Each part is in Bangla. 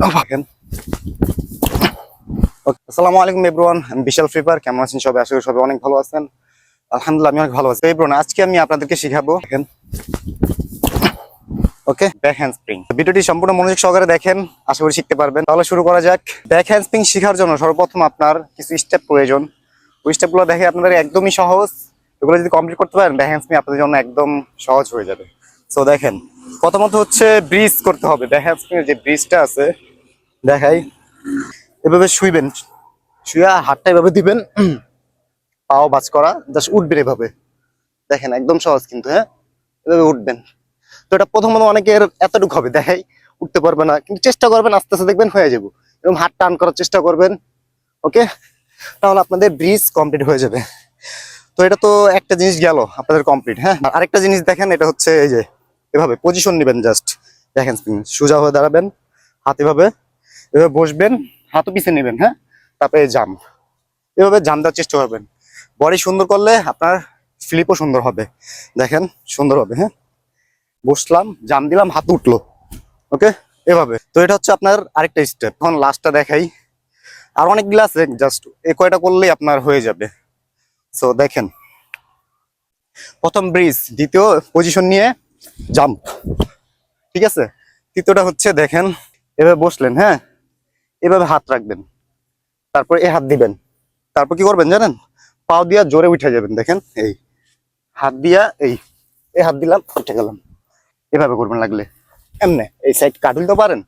Okay, আসসালামু আলাইকুম এভরিওয়ান আমি বিশাল ফ্রিপার কেমন আছেন সবাই? আশা করি সবাই অনেক ভালো আছেন। আলহামদুলিল্লাহ আমি অনেক ভালো আছি। এভরিওয়ান আজকে আমি আপনাদেরকে শিখাবো। দেখেন। ওকে ব্যাক হ্যান্ড স্প্রিং ভিডিওটি সম্পূর্ণ মনোযোগ সহকারে দেখেন আশা করি শিখতে পারবেন। তাহলে শুরু করা যাক। ব্যাক হ্যান্ড স্প্রিং শেখার জন্য সর্বপ্রথম আপনার কিছু স্টেপ প্রয়োজন। ওই স্টেপগুলো দেখে আপনাদের একদমই সহজ। এগুলো যদি কমপ্লিট করতে পারেন ব্যাক হ্যান্ড স্প্রিং আপনাদের জন্য একদম সহজ হয়ে যাবে। সো দেখেন। প্রথমত হচ্ছে ব্রিজ করতে হবে। ব্যাক হ্যান্ড স্প্রিং যে ব্রিজটা আছে দেখাই। এভাবে শুইবেন, শুয়া হাতটা এভাবে দিবেন, পাও বাজ করা জাস্ট উঠবেন এভাবে। দেখেন, একদম সহজ কিন্তু হ্যাঁ? এভাবে উঠবেন। তো এটা প্রথমত অনেকের এতটুকু হবে, দেখাই। উঠতে পারবে না, কিন্তু চেষ্টা করবেন, আস্তে আস্তে দেখবেন হয়ে যাব। এরকম হাত টান করার চেষ্টা করবেন, ওকে? তাহলে আপনাদের ব্রিজ কমপ্লিট হয়ে যাবে। তো এটা তো একটা জিনিস গেল, আপনাদের কমপ্লিট হ্যাঁ? আরেকটা জিনিস দেখেন, এটা হচ্ছে এই যে, এভাবে পজিশন নেবেন জাস্ট দেখেন সোজা হয়ে দাঁড়াবেন, হাত এভাবে এভাবে বসবেন হাতও পিছিয়ে নেবেন হ্যাঁ? তারপরে জাম। এভাবে জাম দেওয়ার চেষ্টা করবেন। বডি সুন্দর করলে আপনার ফ্লিপও সুন্দর হবে। দেখেন, সুন্দর হবে হ্যাঁ? বসলাম, জাম দিলাম, হাত উঠল। ওকে এভাবে। তো এটা হচ্ছে আপনার আরেকটা স্টেপ এখন লাস্টটা দেখাই। আর অনেকগুলো আছে জাস্ট এ কয়টা করলেই আপনার হয়ে যাবে। সো দেখেন। প্রথম ব্রিজ দ্বিতীয় পজিশন নিয়ে জাম্প ঠিক আছে? তৃতীয়টা হচ্ছে, দেখেন, এভাবে বসলেন হ্যাঁ? এভাবে হাত রাখবেন। তারপর এ হাত দিবেন। তারপর কি করবেন জানেন? পাও দিয়া জোরে উঠে যাবেন, দেখেন, এই হাত দিয়া, এই এই হাত দিলাম, উঠে গেলাম। এভাবে করবেন লাগলে। এমনে, এই সাইড কাটুল তো পারেন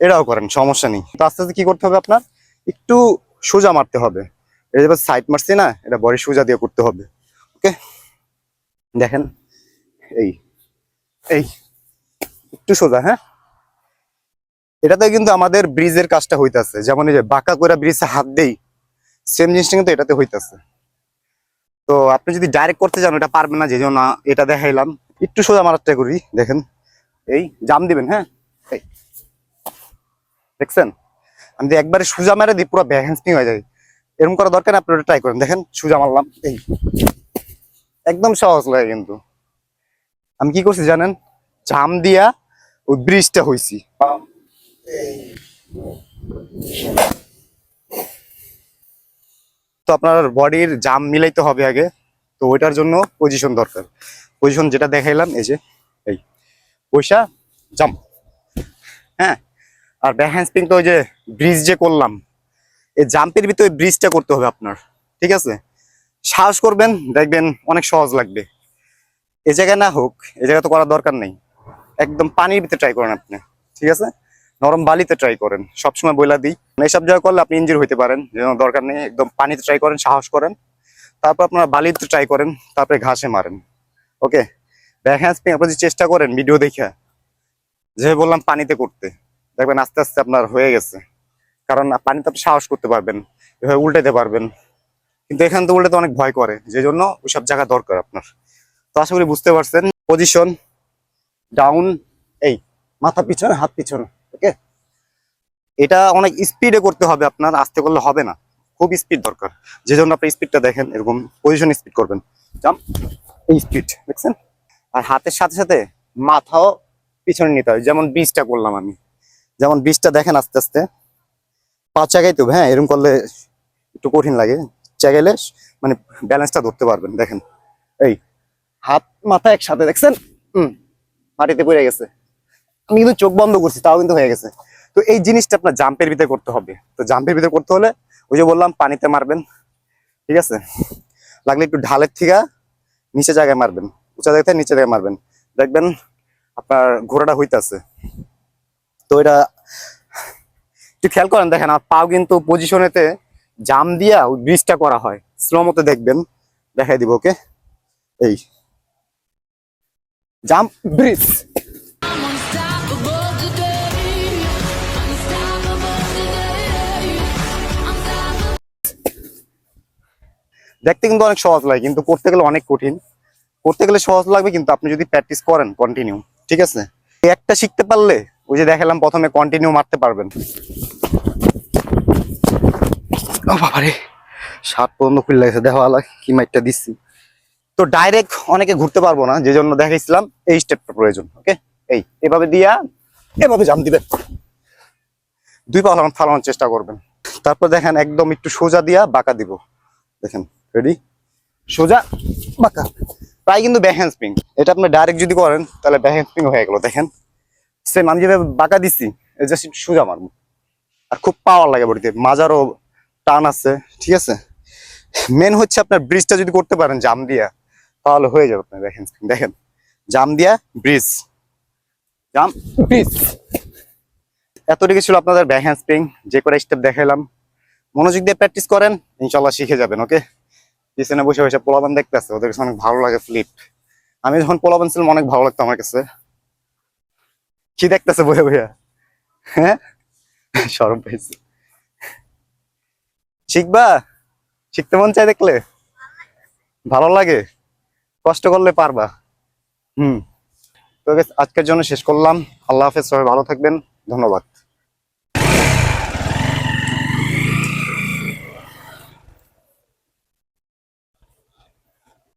এটাও করেন, সমস্যা নেই। তো আস্তে আস্তে কি করতে হবে আপনার? একটু সোজা মারতে হবে। যে সাইড মারছি না, এটা বডি সোজা দিয়ে করতে হবে। ওকে? দেখেন, এই এই, একটু সোজা হ্যাঁ? এটাতে কিন্তু আমাদের ব্রিজের কাজটা হইতাছে। যেমন এই যে বাঁকা করে ব্রিজে হাত দেই সেম জিনিসটা কিন্তু এটাতে হইতাছে। তো আপনি যদি ডাইরেক্ট করতে চান এটা পারবেন না যে জন্য এটা দেখাইলাম। একটু সোজা মারার ট্রাই করি, দেখেন। এই জাম দিবেন হ্যাঁ? এই। দেখছেন? আমি যদি একবারে সোজা মেরে দিই, পুরো ব্যাহেন্সিং হয়ে যায়। এরকম করা দরকার আপনি ওটা ট্রাই করেন। দেখেন, সোজা মারলাম, এই। একদম সহজ লাগে কিন্তু। আমি কি করছি জানেন? জাম দিয়া ওই ব্রিজটা হইছি। তো আপনার বডির জাম মিলাইতে হবে আগে, তো ওইটার জন্য পজিশন দরকার। পজিশন যেটা দেখাইলাম, এই যে, এই পয়সা জাম্প হ্যাঁ আর ব্যাহ্যান্ড স্প্রিং তো ওই যে ব্রিজ যে করলাম, এই জাম্পের ভিতরে ব্রিজটা করতে হবে আপনার, ঠিক আছে? সাহস করবেন, দেখবেন অনেক সহজ লাগবে। এ জায়গায় না হোক, এ জায়গায় তো করার দরকার নেই। একদম পানির ভিতরে ট্রাই করেন আপনি, ঠিক আছে? নরম বালিতে ট্রাই করেন। সবসময় বইলা দিই। এইসব জায়গা করলে আপনি ইঞ্জুর হইতে পারেন, যেন দরকার নেই, একদম পানিতে ট্রাই করেন, সাহস করেন। তারপর আপনার বালিতে ট্রাই করেন, তারপরে ঘাসে মারেন। ওকে ব্যাক হ্যান্ড স্প্রিং আপনি চেষ্টা করেন ভিডিও দেখে। যে বললাম পানিতে করতে। দেখবেন আস্তে আস্তে আপনার হয়ে গেছে। কারণ পানিতে আপনি সাহস করতে পারবেন, এভাবে উল্টাতে পারবেন। কিন্তু এখান তো উল্টাতে অনেক ভয় করে, যে জন্য ওইসব জায়গা দরকার আপনার। তো আশা করি বুঝতে পারছেন। পজিশন ডাউন এই, মাথা পিছনে, হাত পিছনে। ওকে? এটা অনেক স্পিডে করতে হবে আপনার, আস্তে করলে হবে না। খুব স্পিড দরকার। যে জন্য আপনি স্পিডটা দেখেন, এরকম পজিশন স্পিড করবেন। জাম্প এই স্পিড দেখছেন? আর হাতের সাথে সাথে মাথাও পিছনে নিতে হয় যেমন বীজটা করলাম আমি। যেমন বীজটা দেখেন আস্তে আস্তে। পা চাগাইতে তো হ্যাঁ এরকম করলে একটু কঠিন লাগে। চাগাইলে মানে ব্যালেন্সটা ধরতে পারবেন, দেখেন। এই, হাত, মাথা একসাথে, দেখছেন? হুম, মাটিতে পড়ে গেছে। আমি কিন্তু চোখ বন্ধ করছি, তাও কিন্তু হয়ে গেছে। তো এই জিনিসটা আপনার জাম্পের ভিতরে করতে হবে। তো জাম্পের ভিতরে করতে হলে ওই যে বললাম, পানিতে মারবেন, ঠিক আছে? লাগলে একটু ঢালের থেকে নিচে জায়গায় মারবেন, উঁচা জায়গা থেকে নিচে জায়গায় মারবেন। দেখবেন আপনার ঘোড়াটা হইতাছে। তো এটা একটু খেয়াল করেন, দেখেন আমার পাও কিন্তু পজিশনেতে জাম দিয়া ওই ব্রিজটা করা হয়। স্লো মতো দেখবেন, দেখাই দিব ওকে এই। জাম্প ব্রিজ দেখতে কিন্তু অনেক সহজ লাগে কিন্তু করতে গেলে অনেক কঠিন। করতে গেলে সহজ লাগবে কিন্তু আপনি যদি প্র্যাকটিস করেন কন্টিনিউ ঠিক আছে? একটা শিখতে পারলে ওই যে দেখালাম প্রথমে কন্টিনিউ মারতে পারবেন। ও বাবারে সাত পর্যন্ত খুলে গেছে দেখো আলা কি মাইটটা দিচ্ছি। তো ডাইরেক্ট অনেকে ঘুরতে পারব না যে জন্য দেখাইছিলাম এই স্টেপটা প্রয়োজন ওকে এই এভাবে দিয়া এভাবে জাম দিবে দুই পা ফালানো- ফালানোর চেষ্টা করবেন। তারপর দেখেন একদম একটু সোজা দিয়া বাঁকা দিব দেখেন। রেডি সোজা? বাঁকা। প্রায় কিন্তু ব্যাক হ্যান্ড স্প্রিং এটা আপনি ডাইরেক্ট যদি করেন তাহলে ব্যাক হ্যান্ড স্প্রিং হয়ে গেল দেখেন। সেম আমি যেভাবে বাঁকা দিচ্ছি জাস্ট সোজা মারবো। আর খুব পাওয়ার লাগে বডিতে মাজারও টান আছে ঠিক আছে? মেন হচ্ছে আপনার ব্রিজটা যদি করতে পারেন জাম দিয়া তাহলে হয়ে যাবে আপনার ব্যাক হ্যান্ড স্প্রিং দেখেন জাম দিয়া ব্রিজ জাম ব্রিজ এতটুকু ছিল আপনাদের ব্যাক হ্যান্ড স্প্রিং যে করে স্টেপ দেখাইলাম। মনোযোগ দিয়ে প্র্যাকটিস করেন ইনশাল্লাহ শিখে যাবেন ওকে পিছনে বসে বসে পোলাবান দেখতে আসছে ওদের কাছে অনেক ভালো লাগে ফ্লিপ আমি যখন পোলাবান ছিলাম, অনেক ভালো লাগতো আমার কাছে। কি দেখতেছে বইয়া বইয়া? হ্যাঁ? সরম পেয়েছি শিখবা? শিখতে মন চাই দেখলে? ভালো লাগে? কষ্ট করলে পারবা। হুম। তো আজকের জন্য শেষ করলাম। আল্লাহ হাফেজ, সবাই ভালো থাকবেন। ধন্যবাদ।